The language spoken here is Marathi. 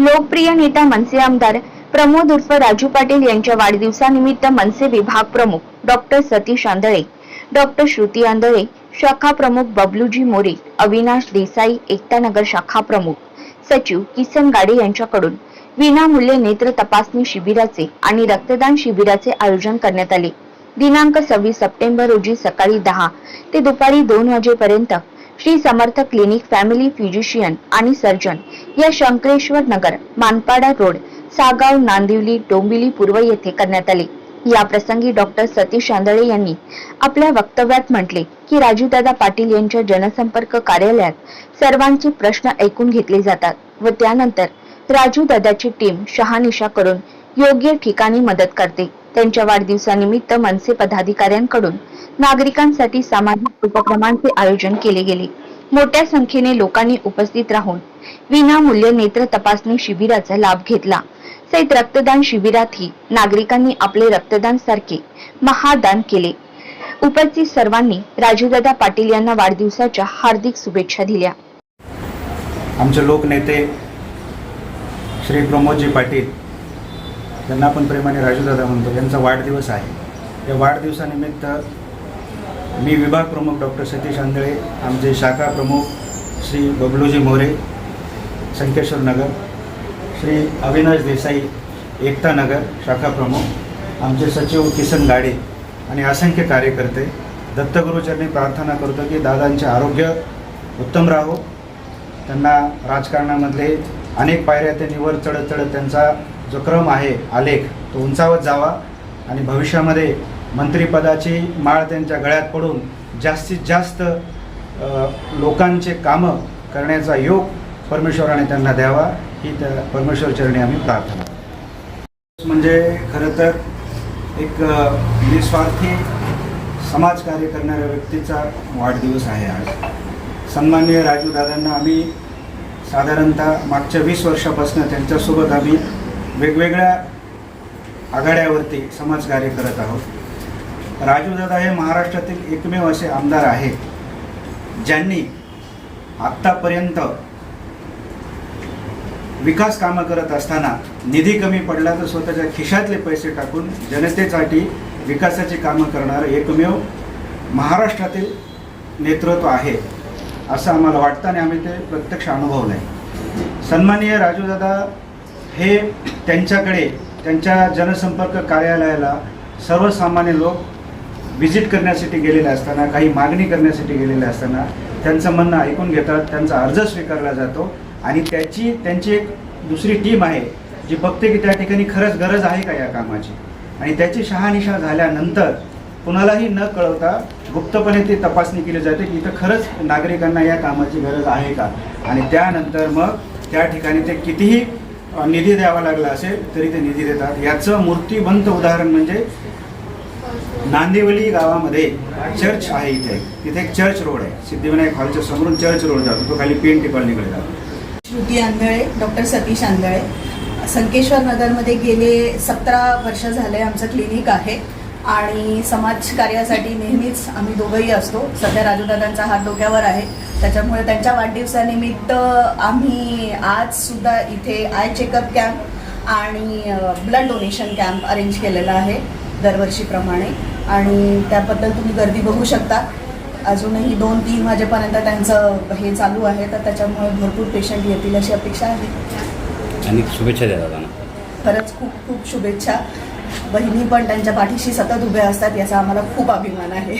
लोकप्रिय नेता मनसे आमदार प्रमोद उर्फ राजू पाटील यांच्या वाढदिवसानिमित्त मनसे विभाग प्रमुख डॉक्टर सतीश आंधळे डॉक्टर श्रुती आंधळे शाखा प्रमुख बबलूजी मोरे अविनाश देसाई एकतानगर शाखा प्रमुख सचिव किसन गाडे यांच्याकडून विनामूल्य नेत्र तपासणी शिबिराचे आणि रक्तदान शिबिराचे आयोजन करण्यात आले. दिनांक सव्वीस सप्टेंबर रोजी सकाळी दहा ते दुपारी दोन वाजेपर्यंत Shri Samarth clinic family physician आणि सर्जन या शंकरेश्वर नगर मानपाडा रोड सागाव नांदिवली डोंबिवली पूर्व येथे करण्यात आले. या प्रसंगी डॉक्टर सतीश आंधळे यांनी आपल्या वक्तव्यात म्हटले की राजूदादा पाटील यांच्या जनसंपर्क कार्यालयात सर्वांचे प्रश्न ऐकून घेतले जातात व त्यानंतर राजू दादाची टीम शहानिशा करून योग्य ठिकाणी मदत करते. त्यांच्या वाढदिवसानिमित्त मनसे पदाधिकाऱ्यांकडून नागरिकांसाठी सामाजिक उपक्रमांचे आयोजन केले गेले. मोठ्या संख्येने लोकांनी उपस्थित राहून विनामूल्य नेत्र तपासणी शिबिराचा लाभ घेतला. सहित रक्तदान शिबिरातही नागरिकांनी आपले रक्तदान सारखे महादान केले. उपस्थित सर्वांनी राजूदादा पाटील यांना वाढदिवसाच्या हार्दिक शुभेच्छा दिल्या. आमचे लोकनेते श्री प्रमोदजी पाटील त्यांना आपण प्रेमाने राजूदादा म्हणतो. यांचा वाढदिवस आहे. या वाढदिवसानिमित्त मी विभाग प्रमुख डॉक्टर सतीश आंधळे आमचे शाखा प्रमुख श्री बबलूजी मोरे संकेश्वर नगर श्री अविनाश देसाई एकता नगर शाखा प्रमुख आमचे सचिव किसन गाडे आणि असंख्य कार्यकर्ते दत्तगुरूचरणी प्रार्थना करतो की दादांचे आरोग्य उत्तम राहो. त्यांना राजकारणामधले अनेक पायऱ्या त्यांनी वर चढत चढत त्यांचा जो क्रम आहे आलेख तो उंचावत जावा. आणि भविष्यामध्ये मंत्रिपदाची माळ त्यांच्या गळ्यात पडून जास्तीत जास्त लोकांचे कामं करण्याचा योग परमेश्वराने त्यांना द्यावा. ही त्या परमेश्वर चरणी आम्ही प्रार्थना म्हणजे खरं तर एक निस्वार्थी समाजकार्य करणाऱ्या व्यक्तीचा वाढदिवस आहे आज. सन्माननीय राजू दादांना आम्ही साधारणतः मागच्या वीस वर्षापासून त्यांच्यासोबत आम्ही वेगवेगळ्या आघाड्यावरती समाजकार्य करत आहोत. राजूदादा हे महाराष्ट्रातील एकमेव असे आमदार आहेत ज्यांनी आत्तापर्यंत विकास कामं करत असताना निधी कमी पडला तर स्वतःच्या खिशातले पैसे टाकून जनतेसाठी विकासाची कामं करणारं एकमेव महाराष्ट्रातील नेतृत्व आहे. असं आम्हाला वाटतं आणि आम्ही ते प्रत्यक्ष अनुभवलं आहे सन्माननीय राजूदादा हे त्यांच्याकडे त्यांच्या जनसंपर्क कार्यालयाला सर्वसामान्य लोक व्हिजिट करण्यासाठी गेलेले असताना काही मागणी करण्यासाठी गेलेले असताना त्यांचं म्हणणं ऐकून घेतात त्यांचा अर्ज स्वीकारला जातो आणि त्याची त्यांची एक दुसरी टीम आहे जी बघते की त्या ठिकाणी खरंच गरज आहे का या कामाची. आणि त्याची शहानिशा झाल्यानंतर कुणालाही न कळवता गुप्तपणे ती तपासणी केली जाते की इथं खरंच नागरिकांना या कामाची गरज आहे का? आणि त्यानंतर मग त्या ठिकाणी ते कितीही निधी द्यावा लागला असेल तरी ते निधी देतात. याचं मूर्तिवंत उदाहरण म्हणजे नांदिवली गावामध्ये चर्च आहे इथे. तिथे एक चर्च रोड आहे. सिद्धिविनायक हॉलच्या समोरून चर्च रोड जातो. तो खाली पी एन टी जातो श्रुती आंधळे डॉक्टर सतीश आंधळे. संकेश्वर नगरमध्ये गेले सतरा वर्ष झाले आमचं क्लिनिक आहे. आणि समाजकार्यासाठी नेहमीच आम्ही दोघंही असतो. सध्या राजूदादांचा हात डोक्यावर आहे. त्याच्यामुळे त्यांच्या वाढदिवसानिमित्त आम्ही आज सुद्धा इथे आय चेकअप कॅम्प आणि ब्लड डोनेशन कॅम्प अरेंज केलेला आहे दरवर्षीप्रमाणे. आणि त्याबद्दल तुम्ही गर्दी बघू शकता. अजूनही दोन तीन वाजेपर्यंत त्यांचं हे चालू आहे. तर त्याच्यामुळे भरपूर पेशंट येतील अशी अपेक्षा आहे. आणि शुभेच्छा द्या दादा खरंच खूप खूप शुभेच्छा. बहिणी पण त्यांच्या पाठीशी सतत उभ्या असतात याचा आम्हाला खूप अभिमान आहे.